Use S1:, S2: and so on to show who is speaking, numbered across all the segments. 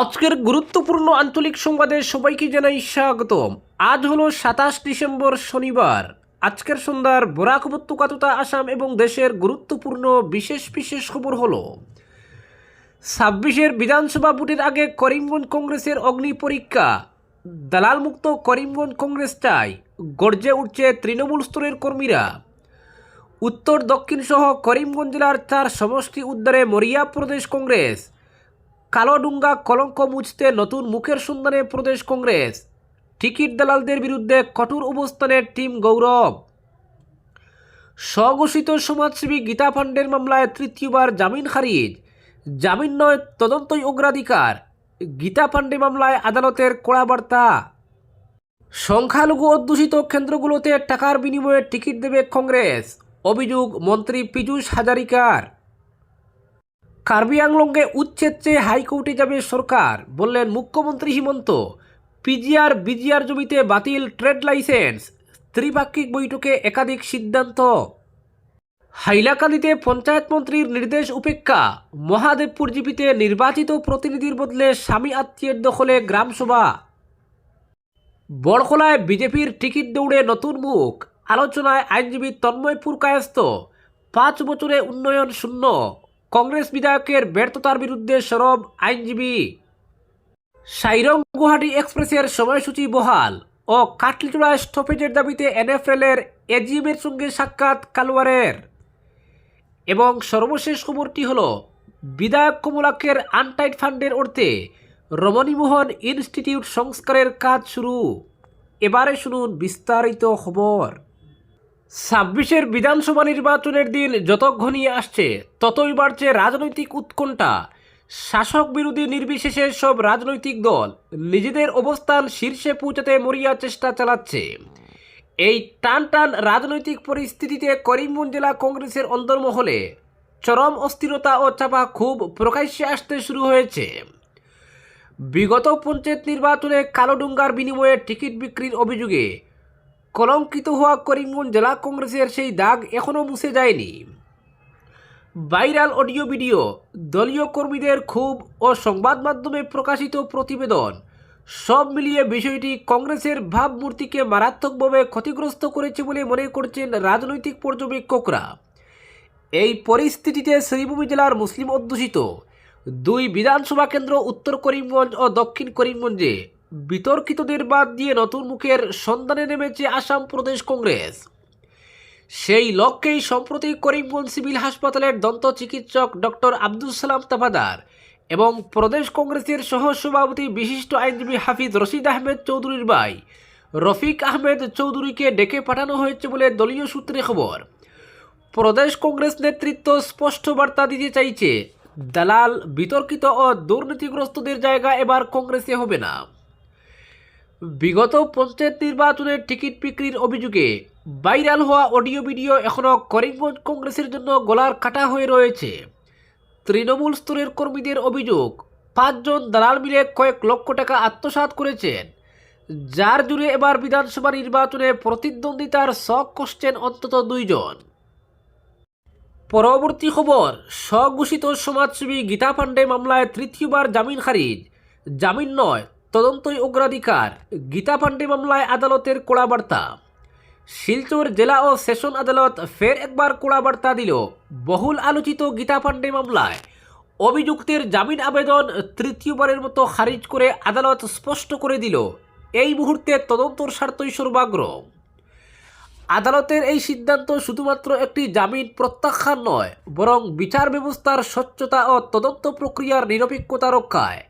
S1: আজকের গুরুত্বপূর্ণ আঞ্চলিক সংবাদে সবাইকে জানাই স্বাগতম। আজ হলো সাতাশ ডিসেম্বর শনিবার। আজকের সন্ধ্যার বরাক উপত্যকা তথা আসাম এবং দেশের গুরুত্বপূর্ণ বিশেষ বিশেষ খবর হলো, ছাব্বিশের বিধানসভা ভোটের আগে করিমগঞ্জ কংগ্রেসের অগ্নি পরীক্ষা। দালালমুক্ত করিমগঞ্জ কংগ্রেস চাই, গর্জে উঠছে তৃণমূল স্তরের কর্মীরা। উত্তর দক্ষিণ সহ করিমগঞ্জ জেলার চার সমষ্টি উদ্ধারে মরিয়া প্রদেশ কংগ্রেস। কালোডুঙ্গা কলঙ্ক মুছতে নতুন মুখের সন্ধানে প্রদেশ কংগ্রেস। টিকিট দালালদের বিরুদ্ধে কঠোর অবস্থানের টিম গৌরব। স্বঘোষিত সমাজসেবী গীতা পাণ্ডের মামলায় তৃতীয়বার জামিন খারিজ। জামিন নয়, তদন্তই অগ্রাধিকার। গীতা পাণ্ডে মামলায় আদালতের কড়া বার্তা সংখ্যালঘু অধ্যুষিত কেন্দ্রগুলোতে টাকার বিনিময়ে টিকিট দেবে কংগ্রেস। অভিযোগ, মন্ত্রী পীযূষ হাজারিকার। কার্বি আংলংয়ে উচ্ছেদ চেয়ে হাইকোর্টে যাবে সরকার, বললেন মুখ্যমন্ত্রী হিমন্ত। পিজিআর বিজিআর জমিতে বাতিল ট্রেড লাইসেন্স, ত্রিপাক্ষিক বৈঠকে একাধিক সিদ্ধান্ত। হাইলাকান্দিতে পঞ্চায়েত মন্ত্রীর নির্দেশ উপেক্ষা, মহাদেবপুর জিপিতে নির্বাচিত প্রতিনিধির বদলে স্বামী আত্মীয়ের দখলে গ্রামসভা। বড়খোলায় বিজেপির টিকিট দৌড়ে নতুন মুখ, আলোচনায় আইনজীবী তন্ময় পুরকায়স্ত পাঁচ বছরে উন্নয়ন শূন্য। কংগ্রেস বিধায়কের ব্যর্থতার বিরুদ্ধে সরব আইনজীবী। সাইরং গুয়াহাটি এক্সপ্রেসের সময়সূচি বহাল ও কাটলিচুড়ায় স্টপেজের দাবিতে এনএফএলের এজিএমের সঙ্গে সাক্ষাৎ কালওয়ারের। এবং সর্বশেষ খবরটি হল, বিধায়ক কমলাক্ষের আনটাইট ফান্ডের অর্থে রমণীমোহন ইনস্টিটিউট সংস্কারের কাজ শুরু। এবারে শুনুন বিস্তারিত খবর। ছাব্বিশের বিধানসভা নির্বাচনের দিন যত ঘনিয়ে আসছে, ততই বাড়ছে রাজনৈতিক উৎকণ্ঠা। শাসক বিরোধী নির্বিশেষে সব রাজনৈতিক দল নিজেদের অবস্থান শীর্ষে পৌঁছাতে মরিয়া চেষ্টা চালাচ্ছে। এই টান টান রাজনৈতিক পরিস্থিতিতে করিমগঞ্জ জেলা কংগ্রেসের অন্তর্মহলে চরম অস্থিরতা ও চাপা খুব প্রকাশ্যে আসতে শুরু হয়েছে। বিগত পঞ্চায়েত নির্বাচনে কালোডুঙ্গার বিনিময়ে টিকিট বিক্রির অভিযোগে কলঙ্কিত হওয়া করিমগঞ্জ জেলা কংগ্রেসের সেই দাগ এখনও মুছে যায়নি। ভাইরাল অডিও ভিডিও, দলীয় কর্মীদের ক্ষোভ ও সংবাদ মাধ্যমে প্রকাশিত প্রতিবেদন, সব মিলিয়ে বিষয়টি কংগ্রেসের ভাবমূর্তিকে মারাত্মকভাবে ক্ষতিগ্রস্ত করেছে বলে মনে করছেন রাজনৈতিক পর্যবেক্ষকরা। এই পরিস্থিতিতে শ্রীভূমি জেলার মুসলিম অধ্যুষিত দুই বিধানসভা কেন্দ্র উত্তর করিমগঞ্জ ও দক্ষিণ করিমগঞ্জে বিতর্কিতদের বাদ দিয়ে নতুন মুখের সন্ধানে নেমেছে আসাম প্রদেশ কংগ্রেস। সেই লক্ষ্যেই সম্প্রতি করিমগঞ্জ সিভিল হাসপাতালের দন্ত চিকিৎসক ডক্টর আব্দুল সালাম তাফাদার এবং প্রদেশ কংগ্রেসের সহ সভাপতি বিশিষ্ট আইনজীবী হাফিজ রশিদ আহমেদ চৌধুরীর ভাই রফিক আহমেদ চৌধুরীকে ডেকে পাঠানো হয়েছে বলে দলীয় সূত্রে খবর। প্রদেশ কংগ্রেস নেতৃত্ব স্পষ্ট বার্তা দিতে চাইছে, দালাল, বিতর্কিত ও দুর্নীতিগ্রস্তদের জায়গা এবার কংগ্রেসে হবে না। বিগত পঞ্চায়েত নির্বাচনের টিকিট বিক্রির অভিযোগে ভাইরাল হওয়া অডিও ভিডিও এখনও করিমগঞ্জ কংগ্রেসের জন্য গলার কাটা হয়ে রয়েছে। তৃণমূল স্তরের কর্মীদের অভিযোগ, পাঁচজন দালাল মিলে কয়েক লক্ষ টাকা আত্মসাৎ করেছেন। যার জুড়ে এবার বিধানসভা নির্বাচনে প্রতিদ্বন্দ্বিতার শখ কষছেন অন্তত দুইজন। পরবর্তী খবর, স্বঘোষিত সমাজসেবী গীতা পাণ্ডে মামলায় তৃতীয়বার জামিন খারিজ। জামিন নয় তদন্তই অগ্রাধিকার। গীতা পাণ্ডে মামলায় আদালতের কড়া বার্তা শিলচর জেলা ও সেশন আদালত ফের একবার কড়া বার্তা দিল। বহুল আলোচিত গীতা পাণ্ডে মামলায়। অভিযুক্তের জামিন আবেদন তৃতীয়বারের মতো খারিজ করে আদালত স্পষ্ট করে দিল। এই মুহূর্তে তদন্তর স্বার্থই সর্বাগ্র। আদালতের এই সিদ্ধান্ত শুধুমাত্র একটি জামিন প্রত্যাখ্যান নয়, বরং বিচার ব্যবস্থার স্বচ্ছতা ও তদন্ত প্রক্রিয়ার নিরপেক্ষতা রক্ষায়।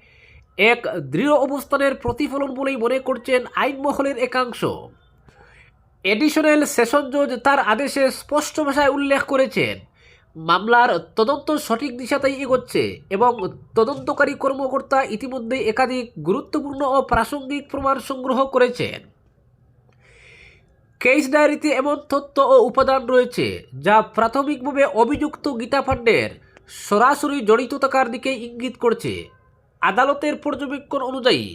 S1: এক দৃঢ় অবস্থানের প্রতিফলন বলেই মনে করছেন আইনমহলের একাংশ। এডিশনাল সেশন জজ তার আদেশে স্পষ্ট ভাষায় উল্লেখ করেছেন, মামলার তদন্ত সঠিক দিশাতেই এগোচ্ছে এবং তদন্তকারী কর্মকর্তা ইতিমধ্যে একাধিক গুরুত্বপূর্ণ ও প্রাসঙ্গিক প্রমাণ সংগ্রহ করেছেন। কেস ডায়েরিতে এমন তথ্য ও উপাদান রয়েছে যা প্রাথমিকভাবে অভিযুক্ত গীতা পাণ্ডের সরাসরি জড়িত থাকার দিকে ইঙ্গিত করছে। আদালতের পর্যবেক্ষণ অনুযায়ী,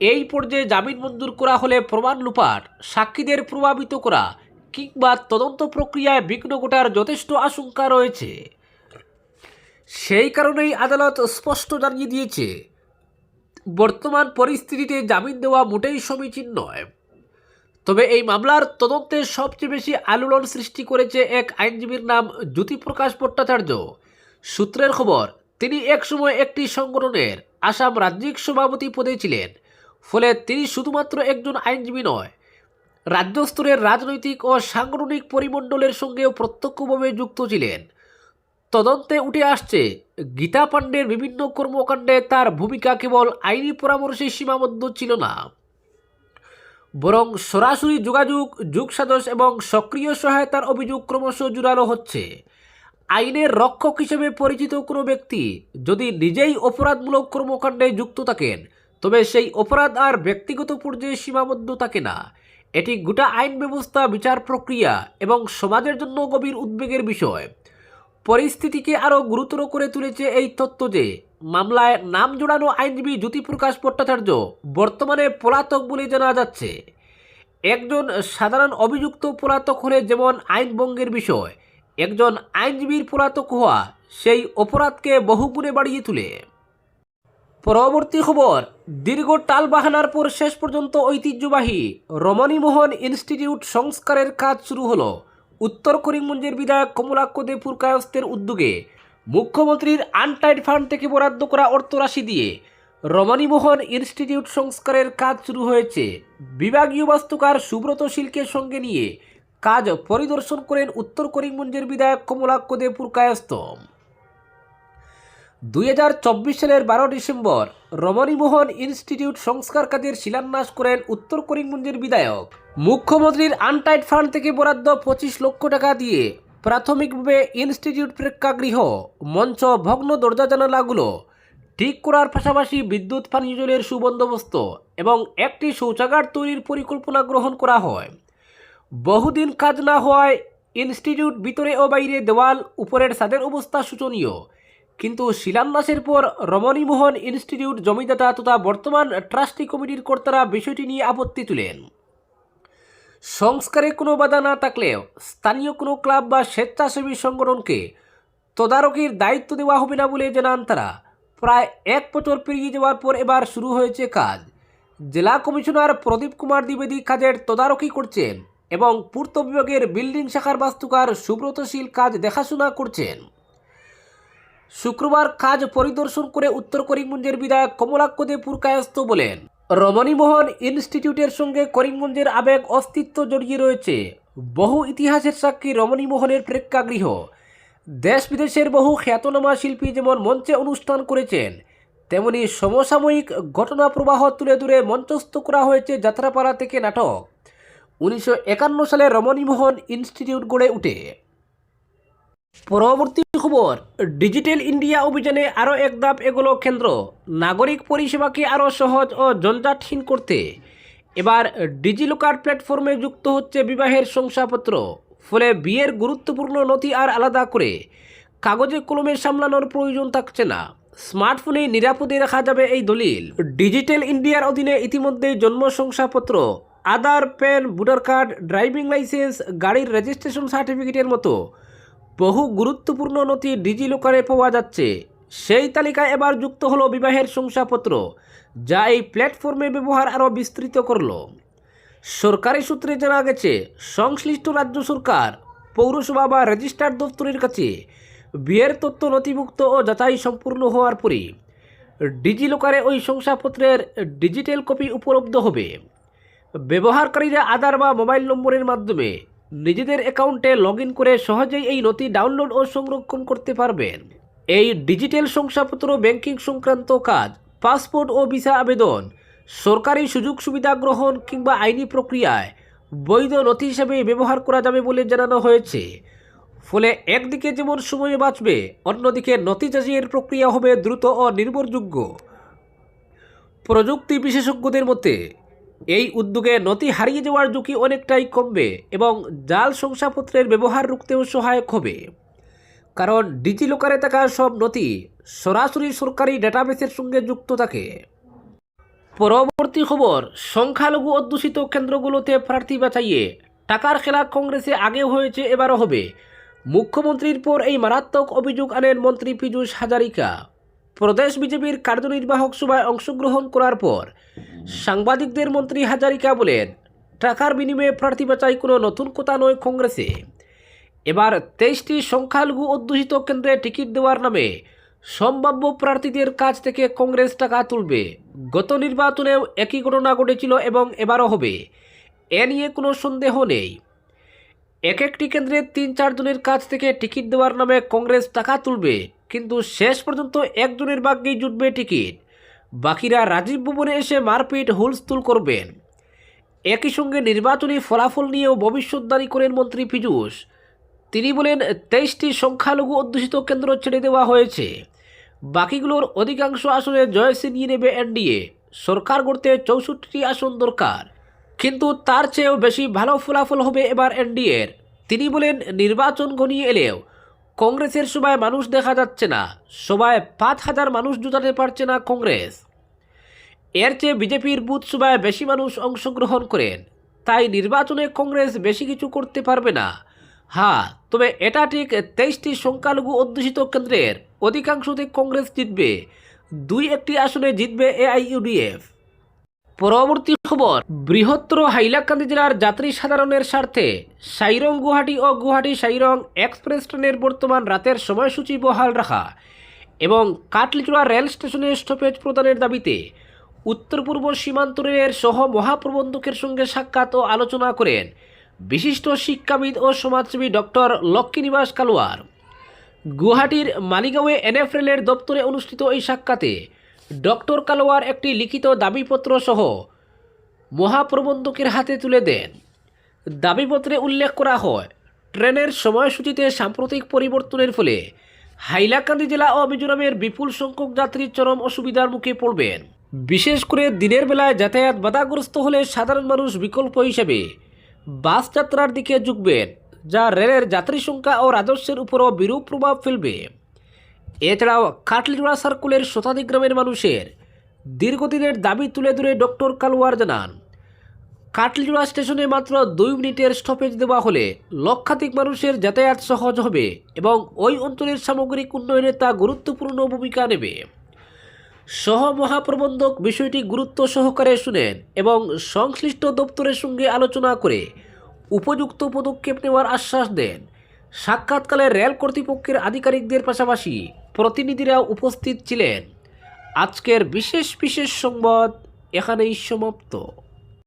S1: এই পর্যায়ে জামিন মঞ্জুর করা হলে প্রমাণ লুপাট, সাক্ষীদের প্রভাবিত করা কিংবা তদন্ত প্রক্রিয়ায় বিঘ্ন ঘটার যথেষ্ট আশঙ্কা রয়েছে। সেই কারণেই আদালত স্পষ্ট জানিয়ে দিয়েছে, বর্তমান পরিস্থিতিতে জামিন দেওয়া মোটেই সমীচীন নয়। তবে এই মামলার তদন্তে সবচেয়ে বেশি আলোড়ন সৃষ্টি করেছে এক আইনজীবীর নাম জ্যোতিপ্রকাশ ভট্টাচার্য। সূত্রের খবর তিনি একসময় একটি সংগঠনের আসাম রাজ্যিক সভাপতি পদে ছিলেন। ফলে তিনি শুধুমাত্র একজন আইনজীবী নয় রাজ্য স্তরের রাজনৈতিক ও সাংগঠনিক পরিমণ্ডলের সঙ্গেও প্রত্যক্ষভাবে যুক্ত ছিলেন। তদন্তে উঠে আসছে, গীতা পাণ্ডের বিভিন্ন কর্মকাণ্ডে তার ভূমিকা কেবল আইনি পরামর্শে সীমাবদ্ধ ছিল না। বরং সরাসরি যোগাযোগ যুগসাদস এবং সক্রিয় সহায়তার অভিযোগ ক্রমশ জোরালো হচ্ছে। আইনের রক্ষক হিসেবে পরিচিত কোনো ব্যক্তি যদি নিজেই অপরাধমূলক কর্মকাণ্ডে যুক্ত থাকেন, তবে সেই অপরাধ আর ব্যক্তিগত পর্যায়ে সীমাবদ্ধ থাকে না। এটি গোটা আইন ব্যবস্থা, বিচার প্রক্রিয়া এবং সমাজের জন্য গভীর উদ্বেগের বিষয়। পরিস্থিতিকে আরও গুরুতর করে তুলেছে এই তথ্য যে, মামলায় নাম জোড়ানো আইনজীবী জ্যোতিপ্রকাশ ভট্টাচার্য বর্তমানে পলাতক বলে জানা যাচ্ছে। একজন সাধারণ অভিযুক্ত পলাতক হলে যেমন আইন ভঙ্গের বিষয় একজন আইনজীবীর পলাতক হওয়া সেই অপরাধকে বহুগুণে বাড়িয়ে তুলে। পরবর্তী খবর, দীর্ঘ টাল বাহানার পর শেষ পর্যন্ত ঐতিহ্যবাহী রমণীমোহন ইনস্টিটিউট সংস্কারের কাজ শুরু হলো। উত্তর করিমগঞ্জের বিধায়ক কমলাক্ষ দেবপুর কায়স্থের উদ্যোগে মুখ্যমন্ত্রীর আনটাইড ফান্ড থেকে বরাদ্দ করা অর্থরাশি দিয়ে রমণীমোহন ইনস্টিটিউট সংস্কারের কাজ শুরু হয়েছে। বিভাগীয় বাস্তুকার সুব্রত শিলকে সঙ্গে নিয়ে কাজ পরিদর্শন করেন উত্তর করিমগঞ্জের বিধায়ক কমলাক্ষ দেবপুর কায়স্থ। দুই হাজার চব্বিশ সালের বারো ডিসেম্বর রমণীমোহন ইনস্টিটিউট সংস্কার কাজের শিলান্যাস করেন উত্তর করিমগঞ্জের বিধায়ক। মুখ্যমন্ত্রীর আনটাইড ফান্ড থেকে বরাদ্দ পঁচিশ লক্ষ টাকা দিয়ে প্রাথমিকভাবে ইনস্টিটিউট প্রেক্ষাগৃহ, মঞ্চ, ভগ্ন, দরজা জানালাগুলো ঠিক করার পাশাপাশি বিদ্যুৎ, পানীয় জলের সুবন্দোবস্ত এবং একটি শৌচাগার তৈরির পরিকল্পনা গ্রহণ করা হয়। বহুদিন কাজ না হওয়ায় ইনস্টিটিউট ভিতরে ও বাইরে দেওয়াল, উপরের ছাদের অবস্থা শোচনীয়। কিন্তু শিলান্যাসের পর রমণীমোহন ইনস্টিটিউট জমিদাতা তথা বর্তমান ট্রাস্টি কমিটির কর্তারা বিষয়টি নিয়ে আপত্তি তুলেন। সংস্কারে কোনো বাধা না থাকলেও স্থানীয় কোনো ক্লাব বা স্বেচ্ছাসেবী সংগঠনকে তদারকির দায়িত্ব দেওয়া হবে না বলে জানান তারা। প্রায় এক বছর পেরিয়ে যাওয়ার পর এবার শুরু হয়েছে কাজ। জেলা কমিশনার প্রদীপ কুমার দ্বিবেদী কাজের তদারকি করছেন। এবং পূর্ত বিভাগের বিল্ডিং শাখার বাস্তুকার সুব্রতশীল কাজ দেখাশোনা করছেন। শুক্রবার কাজ পরিদর্শন করে উত্তর করিমগঞ্জের বিধায়ক কমলাক্ষ দেবপুর কায়স্থ বলেন রমণীমোহন ইনস্টিটিউটের সঙ্গে করিমগঞ্জের আবেগ অস্তিত্ব জড়িয়ে রয়েছে। বহু ইতিহাসের সাক্ষী রমণীমোহনের প্রেক্ষাগৃহ। দেশ বিদেশের বহু খ্যাতনামা শিল্পী যেমন মঞ্চে অনুষ্ঠান করেছেন, তেমনি সমসাময়িক ঘটনা প্রবাহ তুলে ধরে মঞ্চস্থ করা হয়েছে যাত্রাপাড়া থেকে নাটক। উনিশশো একান্ন সালে রমণীমোহন ইনস্টিটিউট গড়ে উঠে। পরবর্তী খবর, ডিজিটাল ইন্ডিয়া অভিযানে আরও এক ধাপ এগোলো কেন্দ্র। নাগরিক পরিষেবাকে আরও সহজ ও জঞ্জাটহীন করতে? এবার ডিজিলকার প্ল্যাটফর্মে যুক্ত হচ্ছে বিবাহের শংসাপত্র। ফলে বিয়ের গুরুত্বপূর্ণ নথি আর আলাদা করে। কাগজে কলমে সামলানোর প্রয়োজন থাকছে না। স্মার্টফোনে নিরাপদে রাখা যাবে এই দলিল। ডিজিটাল ইন্ডিয়ার অধীনে ইতিমধ্যেই জন্ম শংসাপত্র। Aadhaar PAN voter card, driving licence, গাড়ির রেজিস্ট্রেশন সার্টিফিকেটের মতো বহু গুরুত্বপূর্ণ নথি ডিজিলকারে পাওয়া যাচ্ছে। সেই তালিকায় এবার যুক্ত হলো বিবাহের শংসাপত্র, যা এই প্ল্যাটফর্মে ব্যবহার আরও বিস্তৃত করল। সরকারি সূত্রে জানা গেছে, সংশ্লিষ্ট রাজ্য সরকার, পৌরসভা বা রেজিস্ট্রার দপ্তরের কাছে বিয়ের তথ্য নথিভুক্ত ও যাচাই সম্পূর্ণ হওয়ার পরই ডিজিলকারে ওই শংসাপত্রের ডিজিটাল কপি উপলব্ধ হবে। ব্যবহারকারীরা আধার বা মোবাইল নম্বরের মাধ্যমে নিজেদের অ্যাকাউন্টে লগ করে সহজেই এই নথি ডাউনলোড ও সংরক্ষণ করতে পারবেন। এই ডিজিটাল শংসাপত্র ব্যাংকিং সংক্রান্ত কাজ, পাসপোর্ট ও ভিসা আবেদন, সরকারি সুযোগ সুবিধা গ্রহণ কিংবা আইনি প্রক্রিয়ায় বৈধ নথি হিসেবে ব্যবহার করা যাবে বলে জানানো হয়েছে। ফলে একদিকে যেমন সময় বাঁচবে, অন্যদিকে নথি যাচাইয়ের প্রক্রিয়া হবে দ্রুত ও নির্ভরযোগ্য। প্রযুক্তি বিশেষজ্ঞদের মতে এই উদ্যোগে নথি হারিয়ে যাওয়ার ঝুঁকি অনেকটাই কমবে এবং জাল শংসাপত্রের ব্যবহার রুখতেও সহায়ক হবে। কারণ ডিজিলকারে থাকা সব নথি সরাসরি সরকারি ডেটাবেসের সঙ্গে যুক্ত থাকে। পরবর্তী খবর, সংখ্যালঘু অধ্যুষিত কেন্দ্রগুলোতে প্রার্থী বাছাইয়ে টাকার খেলা কংগ্রেসে আগেও হয়েছে, এবারও হবে। মুখ্যমন্ত্রীর পর এই মারাত্মক অভিযোগ আনেন মন্ত্রী পীযূষ হাজারিকা। প্রদেশ বিজেপির কার্যনির্বাহক সভায় অংশগ্রহণ করার পর সাংবাদিকদের মন্ত্রী হাজারিকা বলেন টাকার বিনিময়ে প্রার্থী বাছাই কোনো নতুন কথা নয় কংগ্রেসে। এবার তেইশটি সংখ্যালঘু অধ্যুষিত কেন্দ্রে টিকিট দেওয়ার নামে সম্ভাব্য প্রার্থীদের কাছ থেকে কংগ্রেস টাকা তুলবে। গত নির্বাচনেও একই ঘটনা ঘটেছিল এবং এবারও হবে। এ নিয়ে কোনো সন্দেহ নেই। এক একটি কেন্দ্রে তিন চারজনের কাছ থেকে টিকিট দেওয়ার নামে কংগ্রেস টাকা তুলবে, কিন্তু শেষ পর্যন্ত একজনের ভাগ্যেই জুটবে টিকিট। বাকিরা রাজীব ভবনে এসে মারপিট, হুলস্থুল করবেন। একই সঙ্গে নির্বাচনী ফলাফল নিয়েও ভবিষ্যৎবাণী করেন মন্ত্রী পীযূষ। তিনি বলেন, তেইশটি সংখ্যালঘু অধ্যুষিত কেন্দ্র ছেড়ে দেওয়া হয়েছে। বাকিগুলোর অধিকাংশ আসনে জয়সী নিয়ে নেবে এনডিএ। সরকার গড়তে চৌষট্টিটি আসন দরকার। কিন্তু তার চেয়েও বেশি ভালো ফলাফল হবে এবার এনডিএর। তিনি বলেন, নির্বাচন ঘনিয়ে এলেও কংগ্রেসের সভায় মানুষ দেখা যাচ্ছে না সভায় পাঁচ হাজার মানুষ জুটাতে পারছে না কংগ্রেস। এর চেয়ে বিজেপির বুথ সভায় বেশি মানুষ অংশগ্রহণ করেন, তাই নির্বাচনে কংগ্রেস বেশি কিছু করতে পারবে না। হ্যাঁ তবে এটা ঠিক তেইশটি সংখ্যালঘু অধ্যুষিত কেন্দ্রের অধিকাংশতে কংগ্রেস জিতবে দুই একটি আসনে জিতবে এআইইউডিএফ পরবর্তী খবর, বৃহত্তর হাইলাকান্দি জেলার যাত্রী সাধারণের স্বার্থে সাইরং গুয়াহাটি ও গুয়াহাটি সাইরং এক্সপ্রেস ট্রেনের বর্তমান রাতের সময়সূচি বহাল রাখা এবং কাটলিচুড়া রেল স্টেশনে স্টপেজ প্রদানের দাবিতে উত্তর পূর্ব সীমান্ত রেলের সহ মহাপ্রবন্ধকের সঙ্গে সাক্ষাৎ ও আলোচনা করেন বিশিষ্ট শিক্ষাবিদ ও সমাজসেবী ডক্টর লক্ষ্মীনিবাস কালোয়ার। গুয়াহাটির মালিগাঁওয়ে এনএফএলের দপ্তরে অনুষ্ঠিত এই সাক্ষাতে ডক্টর কালোয়ার একটি লিখিত দাবিপত্র সহ মহাপ্রবন্ধকের হাতে তুলে দেন। দাবিপত্রে উল্লেখ করা হয়, ট্রেনের সময়সূচিতে সাম্প্রতিক পরিবর্তনের ফলে হাইলাকান্দি জেলা ও মিজোরামের বিপুল সংখ্যক যাত্রী চরম অসুবিধার মুখে পড়বেন। বিশেষ করে দিনের বেলায় যাতায়াত বাধাগ্রস্ত হলে সাধারণ মানুষ বিকল্প হিসেবে বাস যাত্রার দিকে ঝুঁকবেন, যা রেলের যাত্রী সংখ্যা ও রাজস্বের উপরও বিরূপ প্রভাব ফেলবে। এছাড়াও কাটলিজোড়া সার্কুলের শতাধিক গ্রামের মানুষের দীর্ঘদিনের দাবি তুলে ধরে ডক্টর কালওয়ার জানান কাটলিজোড়া স্টেশনে মাত্র দুই মিনিটের স্টপেজ দেওয়া হলে লক্ষাধিক মানুষের যাতায়াত সহজ হবে এবং ওই অঞ্চলের সামগ্রিক উন্নয়নে তা গুরুত্বপূর্ণ ভূমিকা নেবে। সহ মহাপ্রবন্ধক বিষয়টি গুরুত্ব সহকারে শুনেন এবং সংশ্লিষ্ট দপ্তরের সঙ্গে আলোচনা করে উপযুক্ত পদক্ষেপ নেওয়ার আশ্বাস দেন। সাক্ষাৎকালে রেল কর্তৃপক্ষের আধিকারিকদের পাশাপাশি প্রতিনিধিরা উপস্থিত ছিলেন। আজকের বিশেষ বিশেষ সংবাদ এখানেই সমাপ্ত।